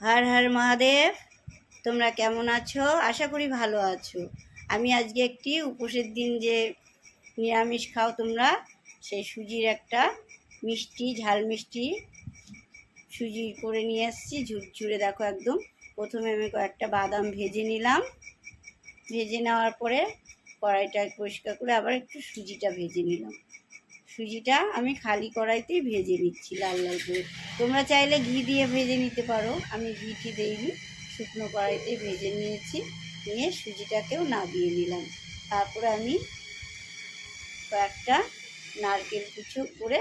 হর হর মহাদেব, তোমরা কেমন আছো? আশা করি ভালো আছো। আমি আজকে একটি উপোসের দিন যে নিরামিষ খাও তোমরা, সেই সুজির একটা মিষ্টি, ঝাল মিষ্টি সুজি করে নিয়ে এসেছি ঝুরঝুরে দেখো একদম। প্রথমে আমি কয়েকটা বাদাম ভেজে নিলাম। ভেজে নেওয়ার পরে কড়াইটা পরিষ্কার করে আবার একটু সুজিটা ভেজে নিলাম। সুজিটা আমি খালি কড়াইতেই ভেজে নিচ্ছি লাল লাল করে। তোমরা চাইলে ঘি দিয়ে ভেজে নিতে পারো। আমি ঘি টি দিইনি, শুকনো কড়াইতে ভেজে নিয়েছি, নিয়ে সুজিটাকেও নাবিয়ে নিলাম। তারপরে আমি কয়েকটা নারকেল কুচো করে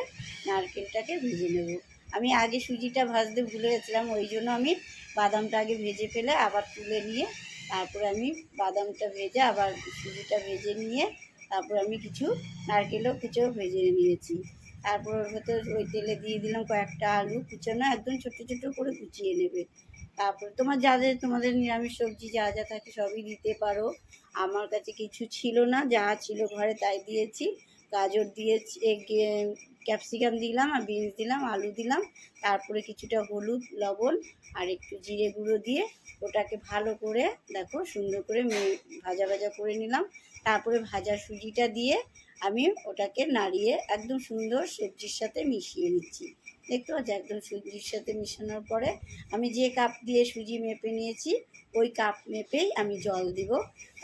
নারকেলটাকে ভেজে নেব। আমি আগে সুজিটা ভাজতে ভুলে গেছিলাম, ওই জন্য আমি বাদামটা আগে ভেজে ফেলে আবার তুলে নিয়ে, তারপরে আমি বাদামটা ভেজে আবার সুজিটা ভেজে নিয়ে তারপর আমি কিছু নারকেলও কুচো ভেজে নিয়েছি। তারপর ওর ভেতর ওই তেলে দিয়ে দিলাম কয়েকটা আলু, কুচানো একদম ছোটো ছোটো করে কুচিয়ে নেবে। তারপর তোমার যাদের তোমাদের নিরামিষ সবজি যা যা থাকে সবই দিতে পারো। আমার কাছে কিছু ছিল না, যা ছিল ঘরে তাই দিয়েছি। গাজর দিয়েছি ক্যাপসিকাম দিলাম, আর বিনস দিলাম, আলু দিলাম। তারপরে কিছুটা হলুদ, লবণ, আর একটু জিরে গুঁড়ো দিয়ে ওটাকে ভালো করে, দেখো সুন্দর করে ভাজা ভাজা করে নিলাম। তারপরে ভাজা সুজিটা দিয়ে আমি ওটাকে নাড়িয়ে একদম সুন্দর সবজির সাথে মিশিয়ে নিচ্ছি। দেখতে পাচ্ছি, একদম সুজির সাথে মিশানোর পরে আমি যে কাপ দিয়ে সুজি মেপে নিয়েছি, ওই কাপ মেপেই আমি জল দিব।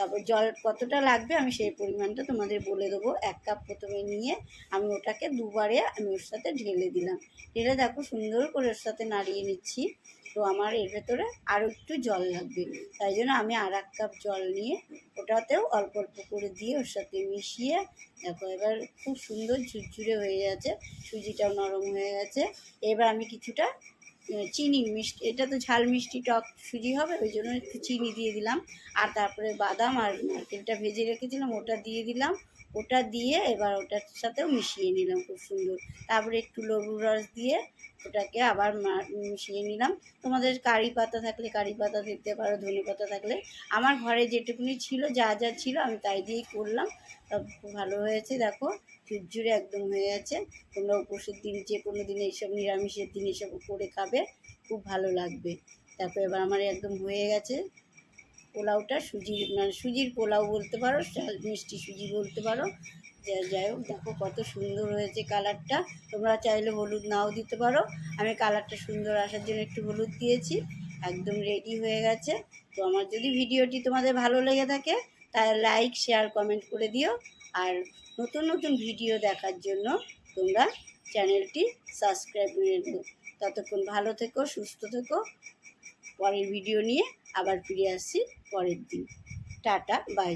তারপর জল কতটা লাগবে আমি সেই পরিমাণটা তোমাদের বলে দেবো। এক কাপ প্রথমে নিয়ে আমি ওটাকে দুবারে আমি ওর সাথে ঢেলে দিলাম। ঢেলে দেখো সুন্দর করে ওর সাথে নাড়িয়ে নিচ্ছি। তো আমার এর ভেতরে আরও একটু জল লাগবে। তাই জন্য আমি আর এক কাপ জল নিয়ে ওটাতেও অল্প অল্প করে দিয়ে ওর সাথে মিশিয়ে দেখো এবার খুব সুন্দর ঝুরঝুরে হয়ে গেছে। সুজিটাও নরম হয়ে গেছে। এবার আমি কিছুটা চিনি মিষ্টি, এটা তো ঝাল মিষ্টি টক সুজি হবে, ওই জন্য একটু চিনি দিয়ে দিলাম। আর তারপরে বাদাম আর নারকেলটা ভেজে রেখেছিলাম, ওটা দিয়ে দিলাম। ওটা দিয়ে এবার ওটার সাথেও মিশিয়ে নিলাম খুব সুন্দর। তারপরে একটু লেবুর রস দিয়ে ওটাকে আবার মিশিয়ে নিলাম। তোমাদের কারি পাতা থাকলে কারি পাতা দিতে পারো, ধনে পাতা থাকলে। আমার ঘরে যেটুকুনি ছিল, যা যা ছিল আমি তাই দিয়েই করলাম। খুব ভালো হয়েছে, দেখো। ঝুরঝুরে একদম হয়ে গেছে। তোমরা উপোসের দিন, যে কোনো দিন এইসব নিরামিষের দিন এসব করে খাবে। খুব ভালো লাগবে। দেখো এবার আমার একদম হয়ে গেছে। পোলাওটা সুজির মানে সুজির পোলাও বলতে পারো মিষ্টি সুজি বলতে পারো। যাই হোক, দেখো কত সুন্দর হয়েছে কালারটা। তোমরা চাইলে হলুদ নাও দিতে পারো। আমি কালারটা সুন্দর আসার জন্য একটু হলুদ দিয়েছি। একদম রেডি হয়ে গেছে। তো আমার যদি ভিডিওটি তোমাদের ভালো লেগে থাকে, তাহলে লাইক শেয়ার কমেন্ট করে দিও। আর নতুন নতুন ভিডিও দেখার জন্য তোমরা চ্যানেলটি সাবস্ক্রাইব করে দিও ততক্ষণ ভালো থেকো, সুস্থ থেকো। পরের ভিডিও নিয়ে আবার ফিরে আসছি পরের দিন। Tata bye